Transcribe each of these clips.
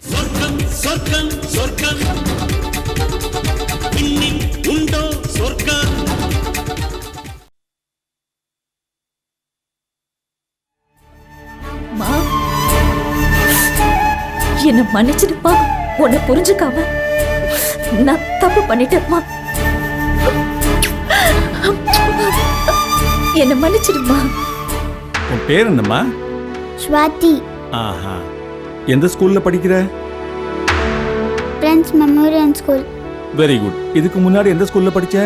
சொர்க்கம் சொர்க்கம் சொர்க்கம். இன்னில் உண்டோ சொர்க்கம்? மா. என்ன மன்னிச்சிடுப்பா. உன்னை புரிஞ்சுக்காம நான் தப்பு பண்ணிட்டேன்மா என்ன மன்னிச்சிடுமா? உன் பேர் என்னம்மா? ஸ்வாதி. ஆஹா. எந்த ஸ்கூல்ல படிக்கிற? Friends memorial school. Very good இதுக்கு முன்னாடி எந்த ஸ்கூல்ல படிச்ச?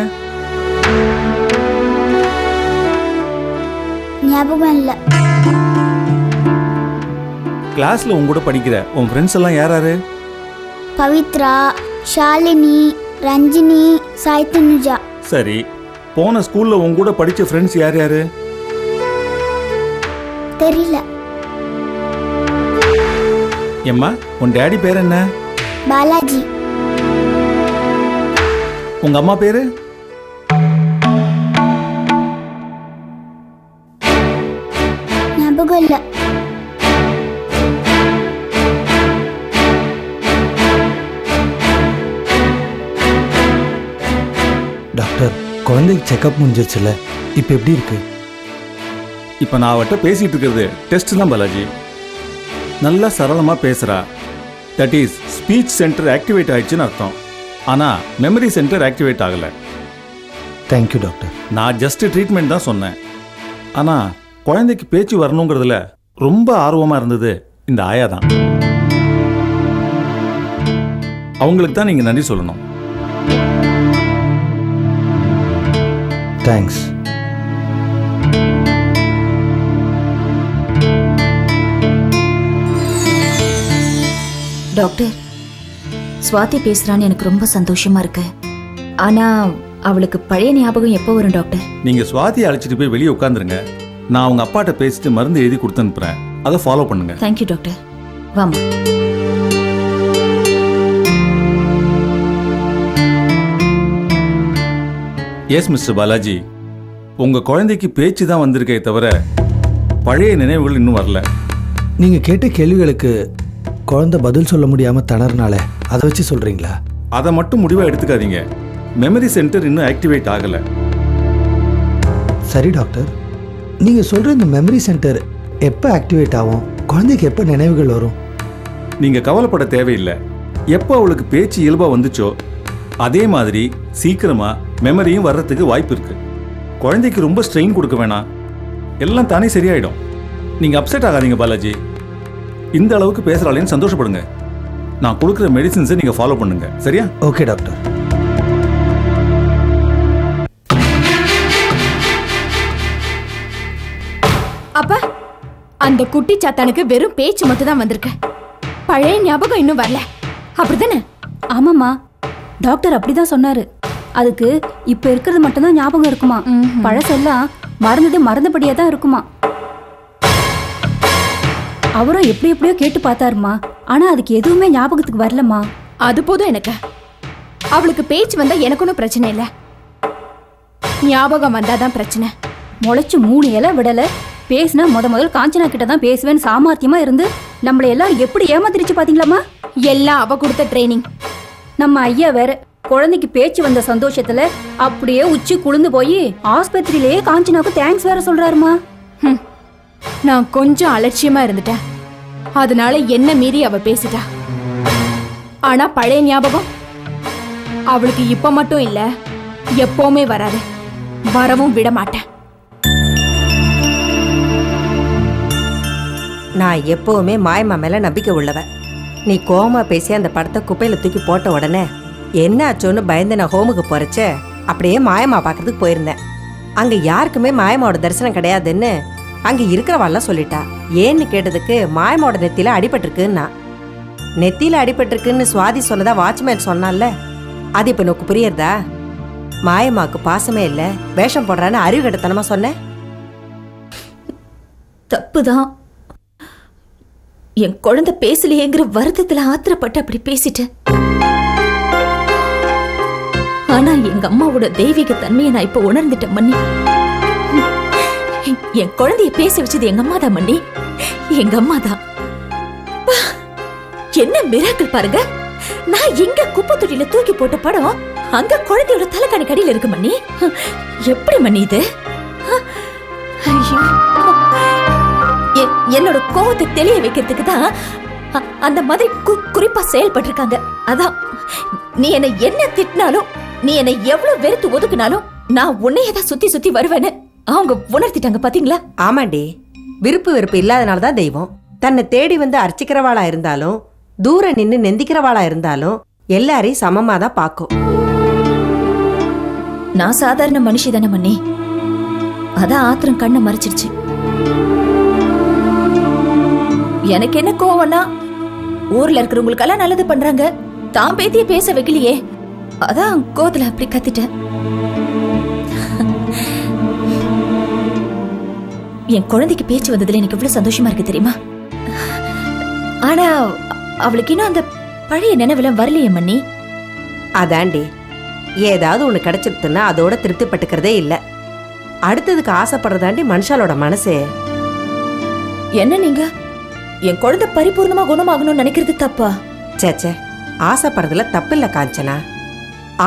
ஞாபகம் இல்லை. கிளாஸ்ல உன் கூட படிக்கிற உன் ஃப்ரெண்ட்ஸ் எல்லாம் யார் யாரு? பவித்ரா ஷாலினி ரஞ்சினி சாய் தனுஜா சரி. போன ஸ்கூல்ல உன் கூட படிச்ச ஃப்ரெண்ட்ஸ் யார் யாரு? தெரியல. எம்மா உன் டேடி பேர் என்ன? பாலாஜி. உங்க அம்மா பேரு? குழந்தைக்கு செக்கப் முடிஞ்சிருச்சுல இப்போ எப்படி இருக்கு? இப்ப நான் அவட்ட பேசிட்டு இருக்கிறது டெஸ்ட் தான் பாலாஜி. நல்லா சரளமா பேசுறா. That is speech centre activate ஆயிடுச்சுன்னு அர்த்தம். ஆனா மெமரி சென்டர் ஆக்டிவேட் ஆகல. தேங்க்யூ டாக்டர் நான் ஜஸ்ட் ட்ரீட்மெண்ட் தான் சொன்னேன். ஆனா குழந்தைக்கு பேச்சு வரணுங்கிறதுல ரொம்ப ஆர்வமா இருந்தது இந்த ஆயா தான். அவங்களுக்கு தான் நீங்க நன்றி சொல்லணும். தேங்க்ஸ் டாக்டர் சுவாதி பேசுறான்னு எனக்கு ரொம்ப சந்தோஷமா இருக்கு. ஆனா அவளுக்கு பழைய ஞாபகம் எப்போ வரும் டாக்டர் நீங்க சுவாதியை அழைச்சிட்டு போய் வெளியே உட்காந்துருங்க நான் அவங்க அப்பாட்ட பேசிட்டு மருந்து எழுதி கொடுத்து அனுப்புறேன். அதை ஃபாலோ பண்ணுங்க. தேங்க்யூ டாக்டர் வாமா எஸ் மிஸ்டர் பாலாஜி உங்க குழந்தைக்கு பேச்சு தான் வந்திருக்கே தவிர பழைய நினைவுகள் இன்னும் வரல. நீங்க கேட்ட கேள்விகளுக்கு குழந்தை பதில் சொல்ல முடியாம திணறனால அதை வச்சு சொல்றீங்களா? அதை மட்டும் முடிவா எடுத்துக்காதீங்க. மெமரி சென்டர் இன்னும் ஆக்டிவேட் ஆகல. சரி டாக்டர். நீங்க சொல்ற இந்த மெமரி சென்டர் எப்போ ஆக்டிவேட் ஆகும்? குழந்தைக்கு எப்போ நினைவுகள் வரும்? நீங்க கவலைப்பட தேவையில்லை. எப்போ அவளுக்கு பேச்சு இயல்பா வந்துச்சோ அதே மாதிரி சீக்கிரமா மெமரியும் வர்றதுக்கு வாய்ப்பு இருக்கு. குழந்தைக்கு ரொம்ப ஸ்ட்ரெயின் கொடுக்க வேணாம். எல்லாம் தானே சரியாயிடும். நீங்க அப்செட் ஆகாதீங்க பாலாஜி. இந்த அளவுக்கு பேசுறாளேன்னு சந்தோஷப்படுங்க. நான் கொடுக்குற மெடிசின்ஸை நீங்க ஃபாலோ பண்ணுங்க. சரியா? ஓகே டாக்டர் அப்ப அந்த குட்டி சாத்தானுக்கு வெறும் பேச்சு மட்டும் தான் வந்திருக்கு. பழைய ஞாபகம் இன்னும் வரல. அப்படிதானே ஆமாம்மா. டாக்டர் அப்படிதான் சொன்னாரு. அதுக்கு இப்ப இருக்கிறது மட்டும்தான் ஞாபகம் இருக்குமா? பழசெல்லாம் மறந்தது மறந்தபடியே தான் இருக்குமா? அவரும் எப்படி எப்படியோ கேட்டு பார்த்தாருமா. ஆனா அதுக்கு எதுவுமே ஞாபகத்துக்கு வரலம்மா. அது போதும் எனக்கு. அவளுக்கு பேச்சு வந்தா எனக்கு ஒன்றும் பிரச்சனை இல்லை. ஞாபகம் வந்தாதான் பிரச்சனை. முளைச்சு மூணு இலை விடல. பேசினா முத முதல் காஞ்சனா கிட்ட தான் பேசுவேன்னு சாமர்த்தியமா இருந்து நம்மளை எல்லாரும் எப்படி ஏமாத்திருச்சு பாத்தீங்களாம்மா? எல்லாம் அவ கொடுத்த ட்ரைனிங் நம்ம ஐயா வேற குழந்தைக்கு பேச்சு வந்த சந்தோஷத்துல அப்படியே உச்சி குளிந்து போய் ஆஸ்பத்திரியிலேயே காஞ்சனாக்கு தேங்க்ஸ் வேற சொல்றாருமா. நான் கொஞ்சம் அலட்சியமா இருந்துட்டேன். அதனால என்ன மீறி அவ பேசிட்டா? ஆனா பழைய ஞாபகம்? அவளுக்கு இப்ப மட்டும் இல்ல எப்பவுமே வராது. வரவும் விட மாட்டேன். நான் எப்பவுமே மாயம்மா மேல நம்பிக்கை உள்ளவ நீ கோமா பேசி அந்த படத்தை குப்பையில தூக்கி போட்ட உடனே என்ன ஆச்சோன்னு பயந்து நான் ஹோமுக்கு போறச்ச அப்படியே மாயமா பார்க்கறதுக்கு போயிருந்தேன். அங்க யாருக்குமே மாயமாவோட தரிசனம் கிடையாதுன்னு அங்க இருக்கிறவாள்லாம் சொல்லிட்டா. ஏன்னு கேட்டதுக்கு மாயமாவோட நெத்தியில அடிபட்டிருக்குன்னா? நெத்தியில அடிபட்டிருக்குன்னு சுவாதி சொன்னதா வாட்ச்மேன் சொன்னான்ல அது இப்ப நோக்கு புரியறதா? மாயமாக்கு பாசமே இல்ல வேஷம் போடுறான்னு அறிவு கட்டத்தனமா சொன்னேன் தப்புதான். என் குழந்தை பேசலையேங்கிற வருத்தத்துல ஆத்திரப்பட்டு அப்படி பேசிட்டேன். ஆனா எங்க அம்மாவோட தெய்வீக தன்மையை நான் இப்ப உணர்ந்துட்டேன் மன்னி. என் குழந்தைய பேச வச்சது எங்க அம்மா தான் மண்ணி எங்க அம்மா தான் என்ன மிராக்கள் பாருங்க. நான் எங்க குப்பை தொட்டியில தூக்கி போட்ட படம் அங்க குழந்தையோட தலைக்கணி கடியில இருக்கு மண்ணி எப்படி மண்ணி இது? ஐயோ. என்னோட கோவத்தை தெளிய வைக்கிறதுக்கு தான் அந்த மாதிரி கு- குறிப்பா செயல்பட்டிருக்காங்க. அதான் நீ என்னை என்ன திட்டினாலும் நீ என்னை எவ்வளவு வெறுத்து ஒதுக்குனாலும் நான் உன்னையே தான் சுத்தி சுத்தி வருவேன்னு அவங்க உணர்த்திட்டாங்க பாத்தீங்களா? ஆமாண்டி. விருப்பு வெறுப்பு இல்லாதனால தான் தெய்வம். தன்னை தேடி வந்து அர்ச்சிக்கிறவாளா இருந்தாலும் தூரம் நின்னு நெந்திக்கிறவாளா இருந்தாலும் எல்லாரையும் சமமா தான் பார்க்கும். நான் சாதாரண மனுஷி தானே மண்ணி அதான் ஆத்திரம் கண்ணை மறைச்சிருச்சு. எனக்கு என்ன கோவம்னா ஊர்ல இருக்கிறவங்களுக்கெல்லாம் நல்லது பண்றாங்க. தான் பேத்திய பேச வைக்கலையே. அதான் கோத்துல அப்படி கத்திட்டேன். என் குழந்தைக்கு பேச்சு வந்ததுல எனக்கு இவ்வளவு சந்தோஷமா இருக்கு தெரியுமா? ஆனா அவளுக்கு இன்னும் அந்த பழைய நினைவுல வரலையே மண்ணி அதாண்டி. ஏதாவது ஒன்று கிடைச்சிருத்துன்னா அதோட திருப்திப்பட்டுக்கிறதே இல்லை. அடுத்ததுக்கு ஆசைப்படுறதாண்டி மனுஷாலோட மனசே. என்ன நீங்க? என் குழந்தை பரிபூர்ணமா குணமாகணும்னு நினைக்கிறது தப்பா? சேச்சே ஆசைப்படுறதுல தப்பில்ல காஞ்சனா.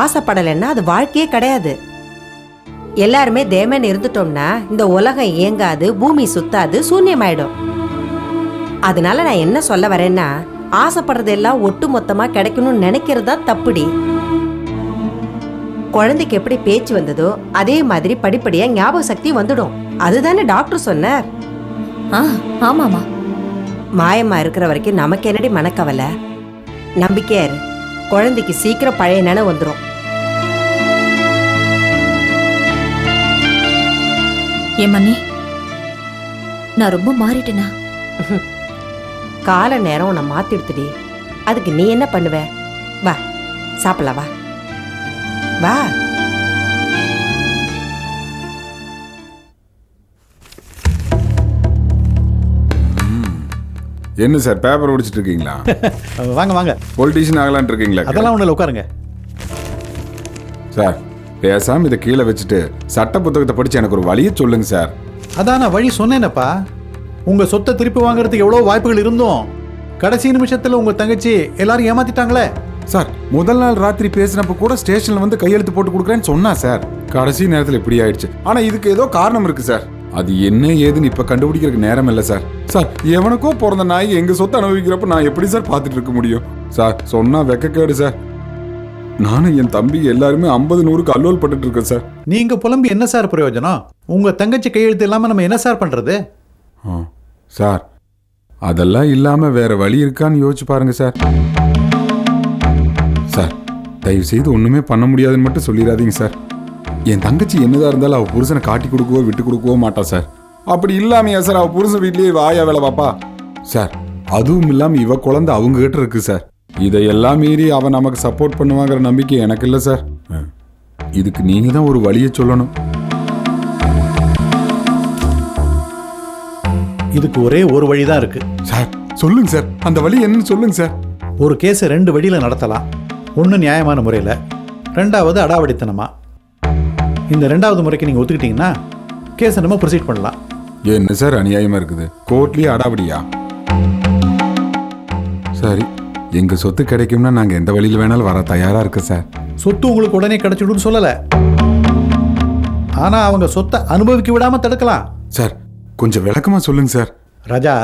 ஆசைப்படலைன்னா அது வாழ்க்கையே கிடையாது. எல்லாருமே தேமன் இருந்துட்டோம்னா இந்த உலகம் இயங்காது பூமி சுத்தாது சூன்யமாயிடும். அதனால நான் என்ன சொல்ல வரேன்னா ஆசைப்படுறதெல்லாம் ஒட்டு மொத்தமா கிடைக்கணும்னு நினைக்கிறது தான் தப்புடி. குழந்தைக்கு எப்படி பேச்சு வந்ததோ அதே மாதிரி படிப்படியா ஞாபக சக்தி வந்துடும். அதுதானே டாக்டர் சொன்னார். ஆ ஆமாமா மாயம்மா இருக்கிற வரைக்கும் நமக்கு என்னடி மனக்கவலை? நம்பிக்கையா இரு. குழந்தைக்கு சீக்கிரம் பழைய நினைவு வந்துடும் ஏன் மண்ணி நான் ரொம்ப மாறிட்டேனா? கால நேரம் உன்னை மாத்திடுத்துடி அதுக்கு நீ என்ன பண்ணுவ? வா சாப்பிடலாம் வா. வா. என்ன சார் பேப்பர் படிச்சிட்டு இருக்கீங்களா? வாங்க வாங்க. பொலிட்டீஷியன் ஆகலான் இருக்கீங்களா அதெல்லாம் ஒன்றும் உட்காருங்க. சார் பேசாம இதை கீழே வச்சுட்டு சட்ட புத்தகத்தை படிச்சு எனக்கு ஒரு வழியை சொல்லுங்க சார். அதான் நான் வழி சொன்னேனப்பா. உங்க சொத்தை திருப்பி வாங்குறதுக்கு எவ்வளோ வாய்ப்புகள் இருந்தும். கடைசி நிமிஷத்துல உங்க தங்கச்சி எல்லாரும் ஏமாத்திட்டாங்களே. சார் முதல் நாள் ராத்திரி பேசினப்ப கூட ஸ்டேஷன்ல வந்து கையெழுத்து போட்டு கொடுக்குறேன்னு சொன்னா சார். கடைசி நேரத்தில் இப்படி ஆயிடுச்சு. ஆனா இதுக்கு ஏதோ காரணம் இருக்கு சார். அது என்ன ஏதுன்னு இப்ப கண்டுபிடிக்கிறதுக்கு நேரம் இல்லை சார். சார் எவனுக்கோ பிறந்த நாய் எங்க சொத்தை அனுபவிக்கிறப்ப நான் எப்படி சார் பார்த்துட்டு இருக்க முடியும்? சார் சொன்னா வெக்கக்கேடு சார். நானும் என் தம்பி எல்லாருமே ஐம்பது நூறுக்கு அல்லோல் பட்டுட்டு இருக்கேன் சார். நீங்க புலம்பி என்ன சார் பிரயோஜனம்? உங்க தங்கச்சி கையெழுத்து இல்லாம நம்ம என்ன சார் பண்றது? ஆ, சார் அதெல்லாம் இல்லாம வேற வழி இருக்கான்னு யோசிச்சு பாருங்க சார். சார் தயவு செய்து ஒண்ணுமே பண்ண முடியாதுன்னு மட்டும் சொல்லிடாதீங்க சார். என் தங்கச்சி என்னதா இருந்தாலும் அவ புருஷனை காட்டி கொடுக்கவோ விட்டு கொடுக்கவோ மாட்டா சார். அப்படி இல்லாமையா சார் அவ புருஷன் வீட்லயே வாயா வேலை பாப்பா? சார் அதுவும் இல்லாம இவ குழந்தை அவங்க கிட்ட இருக்கு சார். இதையெல்லாம் மீறி அவ நமக்கு சப்போர்ட் பண்ணுவாங்கிற நம்பிக்கை எனக்கு இல்லை சார். இதுக்கு நீங்க தான் ஒரு வழியை சொல்லணும். இதுக்கு ஒரே ஒரு வழி தான் இருக்கு. சார் சொல்லுங்க சார். அந்த வழி என்னன்னு சொல்லுங்க சார். ஒரு கேஸை ரெண்டு வழியில நடத்தலாம். ஒன்று நியாயமான முறையில் ரெண்டாவது அடாவடித்தனமா. இந்த ரெண்டாவது முறைக்கு நீங்கள் ஒத்துக்கிட்டீங்கன்னா கேஸை நம்ம ப்ரொசீட் பண்ணலாம். என்ன சார் அநியாயமா இருக்குது. கோர்ட்லயே அடாவடியா? சரி எங்க சொத்து கிடைக்கும்னா நாங்க எந்த வழியில வேணாலும் வர தயாரா இருக்கோம் சார். சொத்து உங்களுக்கு உடனே கிடைச்சிடும்னு சொல்லலை. ஆனால் அவங்க சொத்தை அனுபவிக்க விடாம தடுக்கலாம். சார் கொஞ்சம் விளக்கமா சொல்லுங்க சார். ராஜா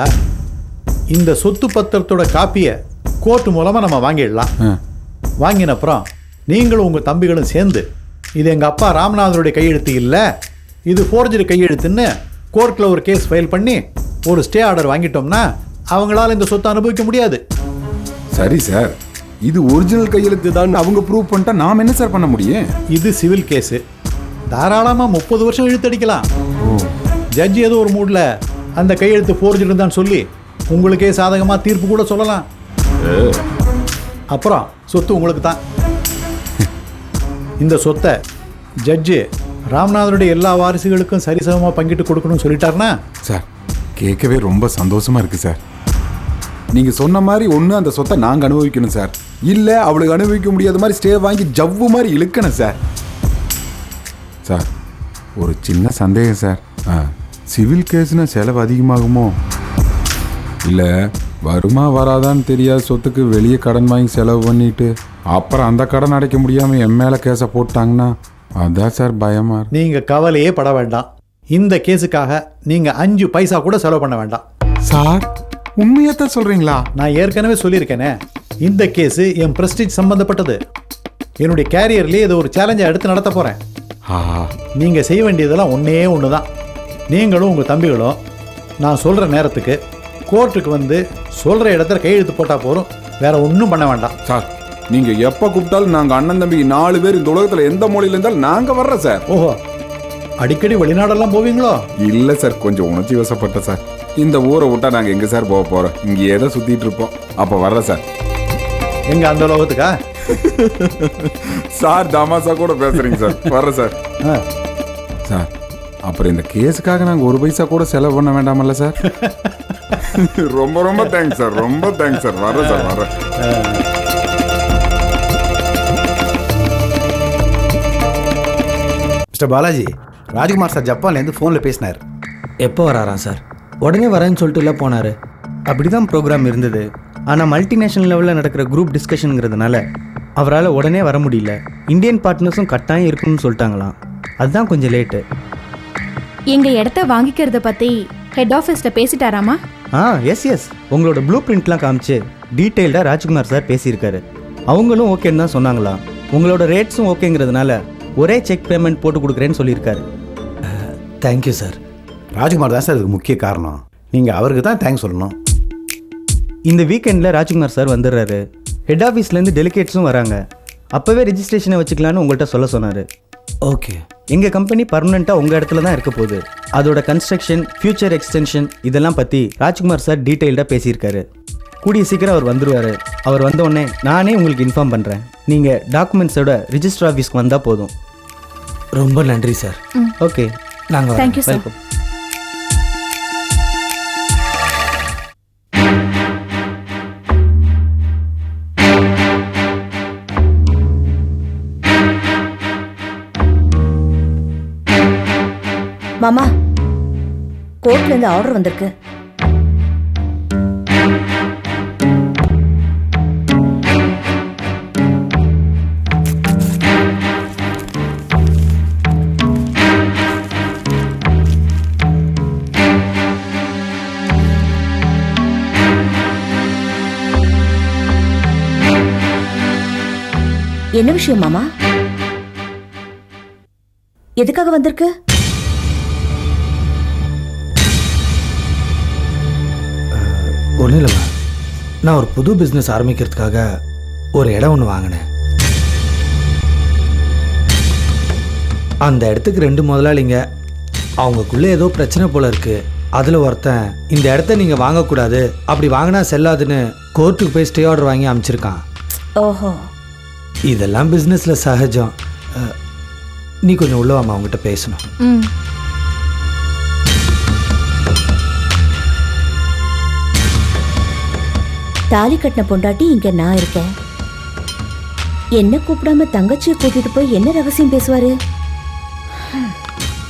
இந்த சொத்து பத்திரத்தோட காப்பியை கோர்ட் மூலமாக நம்ம வாங்கிடலாம். வாங்கின அப்புறம் நீங்களும் உங்கள் தம்பிகளும் சேர்ந்து இது எங்கள் அப்பா ராமநாதனுடைய கையெழுத்து இல்லை. இது ஃபோர்ஜரி கையெழுத்துன்னு கோர்ட்டில் ஒரு கேஸ் ஃபைல் பண்ணி ஒரு ஸ்டே ஆர்டர் வாங்கிட்டோம்னா அவங்களால இந்த சொத்தை அனுபவிக்க முடியாது. சரி சார் இது ஒரிஜினல் கையெழுத்து தான் அவங்க ப்ரூவ் பண்ணிட்டா நாம என்ன சார் பண்ண முடியும்? இது சிவில் கேஸு தாராளமாக முப்பது வருஷம் இழுத்தடிக்கலாம் ஜட்ஜி ஏதோ ஒரு மூடில் அந்த கையெழுத்து ஃபோர்ஜரி தான் சொல்லி உங்களுக்கே சாதகமாக தீர்ப்பு கூட சொல்லலாம். அப்புறம் சொத்து உங்களுக்கு தான் இந்த சொத்தை ஜட்ஜு ராமநாதனுடைய எல்லா வாரிசுகளுக்கும் சரிசமமாக பங்கிட்டு கொடுக்கணும்னு சொல்லிட்டாருன்னா? சார் கேட்கவே ரொம்ப சந்தோஷமா இருக்கு சார். நீங்க சொன்ன மாதிரி ஒன்று அந்த சொத்தை நாங்கள் அனுபவிக்கணும் சார். இல்லை அவளுக்கு அனுபவிக்க முடியாத மாதிரி ஸ்டே வாங்கி ஜவ்வு மாதிரி இழுக்கணும் சார். சார் ஒரு சின்ன சந்தேகம் சார். ஆ சிவில் கேஸ்னா செலவு அதிகமாகுமோ? இல்லை வருமா வராதான்னு தெரியாத சொத்துக்கு வெளியே கடன் வாங்கி செலவு பண்ணிட்டு அப்புறம் அந்த கடன் அடைக்க முடியாமல் என் மேலே கேஸை போட்டாங்கன்னா அதான் சார் பயமா இருக்கு. நீங்கள் கவலையே பட வேண்டாம். இந்த கேஸுக்காக நீங்கள் அஞ்சு பைசா கூட செலவு பண்ண வேண்டாம். சார் உண்மையத்தான் சொல்கிறீங்களா நான் ஏற்கனவே சொல்லியிருக்கேனே. இந்த கேஸு என் பிரஸ்டீஜ் சம்பந்தப்பட்டது. என்னுடைய கேரியர்லேயே இதை ஒரு சேலஞ்சை எடுத்து நடத்த போகிறேன் ஆ. நீங்கள் செய்ய வேண்டியதெல்லாம் ஒன்றே ஒன்று தான் நீங்களும் உங்கள் தம்பிகளும் நான் சொல்கிற நேரத்துக்கு கோர்ட்டுக்கு வந்து சொல்கிற இடத்துல கையெழுத்து போட்டால் போதும். வேற ஒன்றும் பண்ண வேண்டாம். சார் நீங்கள் எப்போ கூப்பிட்டாலும் நாங்கள் அண்ணன் தம்பி நாலு பேர் இந்த உலகத்தில் எந்த மொழியில இருந்தாலும் நாங்கள் வர்றோம் சார். ஓஹோ. அடிக்கடி வெளிநாடெல்லாம் போவீங்களோ? இல்லை சார். கொஞ்சம் உணர்ச்சி வசப்பட்ட சார். இந்த ஊரை விட்டா நாங்கள் எங்கே சார் போக போகிறோம் இங்கேயே தான் சுற்றிட்டு இருப்போம்? அப்போ வர்றேன் சார். எங்க அந்த லோகத்துக்கா சார் தமாசா கூட பேசுறீங்க சார். வர்றேன் சார். சார் அப்புறம் இந்த கேஸுக்காக நாங்கள் ஒரு பைசா கூட செலவு பண்ண வேண்டாமல்ல சார்? ரொம்ப ரொம்ப தேங்க்ஸ் சார். ரொம்ப தேங்க்ஸ் சார். வர்றேன் சார். வர்றேன். மிஸ்டர் பாலாஜி. ராஜ்குமார் சார் ஜப்பான்லேருந்து ஃபோனில் பேசினார். எப்போ வராராம் சார்? உடனே வரேன்னு சொல்லிட்டு இல்லை போனார். அப்படி தான் ப்ரோக்ராம் இருந்தது. ஆனால் மல்டிநேஷனல் லெவலில் நடக்கிற குரூப் டிஸ்கஷனுங்கிறதுனால அவரால் உடனே வர முடியல. இந்தியன் பார்ட்னர்ஸும் கட்டாயம் இருக்கணும்னு சொல்லிட்டாங்களாம். அதுதான் கொஞ்சம் லேட்டு எங்க இடத்த வாங்கிக்கிறத பத்தி ஹெட் ஆஃபீஸ்ல பேசிட்டாராமா? ஆ எஸ் எஸ் உங்களோட ப்ளூ பிரிண்ட்லாம் காமிச்சு டீட்டெயில்டாக ராஜ்குமார் சார் பேசியிருக்காரு. அவங்களும் ஓகேன்னு தான் சொன்னாங்களாம். உங்களோட ரேட்ஸும் ஓகேங்கிறதுனால ஒரே செக் பேமெண்ட் போட்டு கொடுக்குறேன்னு சொல்லியிருக்காரு. தேங்க்யூ சார் ராஜ்குமார் தான் சார் இதுக்கு முக்கிய காரணம். நீங்கள் அவருக்கு தான் தேங்க்ஸ் சொல்லணும். இந்த வீக்கெண்டில் ராஜ்குமார் சார் வந்துடுறாரு. ஹெட் ஆஃபீஸ்லேருந்து டெலிகேட்ஸும் வராங்க. அப்போவே ரெஜிஸ்ட்ரேஷனை வச்சுக்கலான்னு உங்கள்கிட்ட சொல்ல சொன்னார். ஓகே எங்கள் கம்பெனி பர்மனெண்ட்டாக உங்கள் இடத்துல தான் இருக்க போகுது. அதோட கன்ஸ்ட்ரக்ஷன் ஃபியூச்சர் எக்ஸ்டென்ஷன் இதெல்லாம் பற்றி ராஜ்குமார் சார் டீட்டெயில்டாக பேசியிருக்காரு. கூடிய சீக்கிரம் அவர் வந்துருவார். அவர் வந்த உடனே நானே உங்களுக்கு இன்ஃபார்ம் பண்ணுறேன் நீங்கள் டாக்குமெண்ட்ஸோட ரிஜிஸ்டர் ஆஃபீஸ்க்கு வந்தால் போதும். ரொம்ப நன்றி சார் ஓகே நாங்கள் தேங்க்யூ சார் வெல்கம் மாமா கோர்ட்ல இருந்து ஆர்டர் வந்திருக்கு. என்ன விஷயம் மாமா? எதுக்காக வந்திருக்கு? ஒன்றும் இல்லைம்மா நான் ஒரு புது பிஸ்னஸ் ஆரம்பிக்கிறதுக்காக ஒரு இடம் ஒன்று வாங்கினேன். அந்த இடத்துக்கு ரெண்டு முதலாளிங்க அவங்களுக்குள்ளே ஏதோ பிரச்சனை போல இருக்கு. அதில் ஒருத்தன் இந்த இடத்த நீங்கள் வாங்கக்கூடாது அப்படி வாங்கினா செல்லாதுன்னு கோர்ட்டுக்கு போய் ஸ்டே ஆர்டர் வாங்கி அமைச்சிருக்கான். ஓஹோ. இதெல்லாம் பிஸ்னஸில் சகஜம். நீ கொஞ்சம் உள்ள வாமா அவங்ககிட்ட பேசணும். ம். தாலி கட்டின பொண்டாட்டி இங்க நான் இருக்கேன். என்ன கூப்பிடாம தங்கச்சியை கூட்டிட்டு போய் என்ன ரகசியம் பேசுவாரு?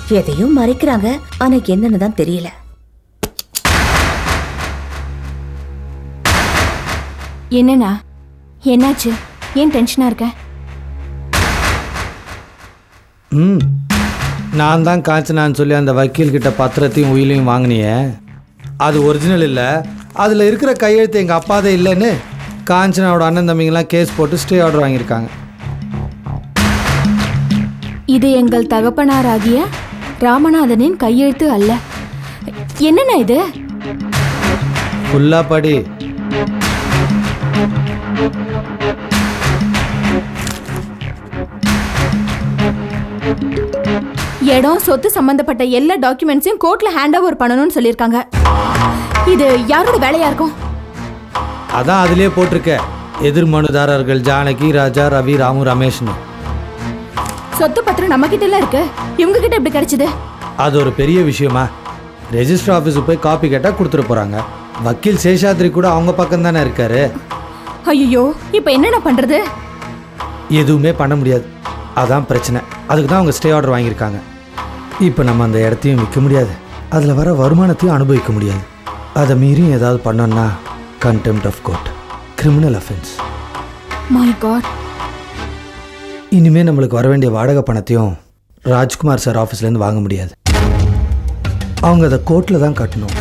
எதையும் மறைக்கிறாங்க ஆனா என்னன்னு தான் தெரியல. என்னண்ணா? என்னாச்சு? ஏன் டென்ஷனா இருக்க? ம். நான் தான் காய்ச்சினான்னு சொல்லி அந்த வக்கீல்கிட்ட பத்திரத்தையும் உயிலையும் வாங்கினியே. அது ஒரிஜினல் இல்லை. அதில் இருக்கிற கையெழுத்து எங்கள் அப்பாதே இல்லைன்னு காஞ்சனாவோட அண்ணன் தம்பிங்கெல்லாம் கேஸ் போட்டு ஸ்டே ஆர்டர் வாங்கியிருக்காங்க. இது எங்கள் தகப்பனாராகிய ராமநாதனின் கையெழுத்து அல்ல. என்னண்ணா இது? ஃபுல்லாக படி இடம் சொத்து சம்பந்தப்பட்ட எல்லா டாக்குமெண்ட்ஸையும் கோர்ட்ல ஹேண்ட் ஓவர் பண்ணணும்னு சொல்லியிருக்காங்க. இது யாரோட வேலையா இருக்கும்? அதான் அதிலே போட்டிருக்க. எதிர் மனுதாரர்கள் ஜானகி ராஜா ரவி ராமு ரமேஷ்னு. சொத்து பத்திரம் நம்ம கிட்ட எல்லாம் இருக்கு. இவங்க கிட்ட எப்படி கிடைச்சது? அது ஒரு பெரிய விஷயமா. ரெஜிஸ்டர் ஆஃபீஸுக்கு போய் காப்பி கேட்டால் கொடுத்துட்டு போகிறாங்க வக்கீல் சேஷாத்ரி கூட அவங்க பக்கம் தானே இருக்காரு. ஐயோ இப்போ என்னண்ணா பண்றது? எதுவுமே பண்ண முடியாது. அதான் பிரச்சனை. அதுக்கு தான் அவங்க ஸ்டே ஆர்டர் வாங்கியிருக்காங்க. இப்போ நம்ம அந்த இடத்தையும் விற்க முடியாது. அதில் வர வருமானத்தையும் அனுபவிக்க முடியாது. அதை மீறியும் ஏதாவது பண்ணோன்னா contempt of court criminal offence my god இனிமேல் நம்மளுக்கு வர வேண்டிய வாடகை பணத்தையும் ராஜ்குமார் சார் ஆஃபீஸ்லேருந்து வாங்க முடியாது. அவங்க அதை கோர்ட்டில் தான் கட்டணும்.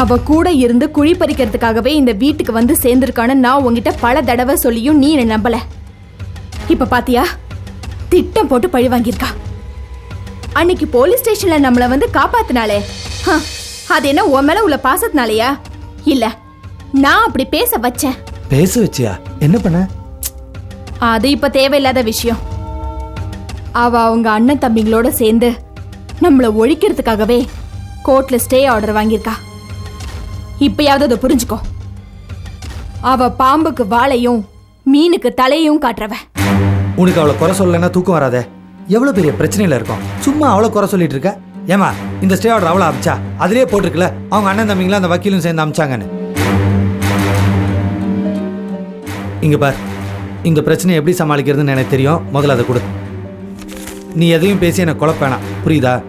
அவ கூட இருந்து குழி பறிக்கிறதுக்காகவே இந்த வீட்டுக்கு வந்து சேர்ந்திருக்கான்னு நான் உங்ககிட்ட பல தடவை சொல்லியும் நீ என்னை நம்பல. இப்ப பாத்தியா? திட்டம் போட்டு பழி வாங்கியிருக்கா. அன்னைக்கு போலீஸ் ஸ்டேஷன்ல நம்மள வந்து காப்பாத்தினாலே அது என்ன உன் மேல உள்ள பாசத்தினாலயா? இல்ல நான் அப்படி பேச வச்சேன். பேச வச்சியா? என்ன பண்ண? அது இப்ப தேவையில்லாத விஷயம். அவ அவங்க அண்ணன் தம்பிங்களோட சேர்ந்து நம்மள ஒழிக்கிறதுக்காகவே கோர்ட்ல ஸ்டே ஆர்டர் வாங்கியிருக்கா. இப்பயாவது அதை புரிஞ்சுக்கோ. அவ பாம்புக்கு வாளையும் மீனுக்கு தலையும் காட்டுறவ. உனக்கு அவளை குறை சொல்லலைன்னா தூக்கம் வராத. எவ்வளோ பெரிய பிரச்சனையில் இருக்கும். சும்மா அவளை குறை சொல்லிட்டு இருக்க? ஏமா இந்த ஸ்டே ஆர்டர் அவளை அமிச்சா? அதிலே போட்டிருக்குல அவங்க அண்ணன் தம்பிங்களா அந்த வக்கீலும் சேர்ந்து அமிச்சாங்கன்னு. இங்க பார் இந்த பிரச்சனையை எப்படி சமாளிக்கிறதுன்னு எனக்கு தெரியும். முதல்ல அதை கொடு. நீ எதையும் பேசி எனக்கு குழப்பேனா புரியுதா?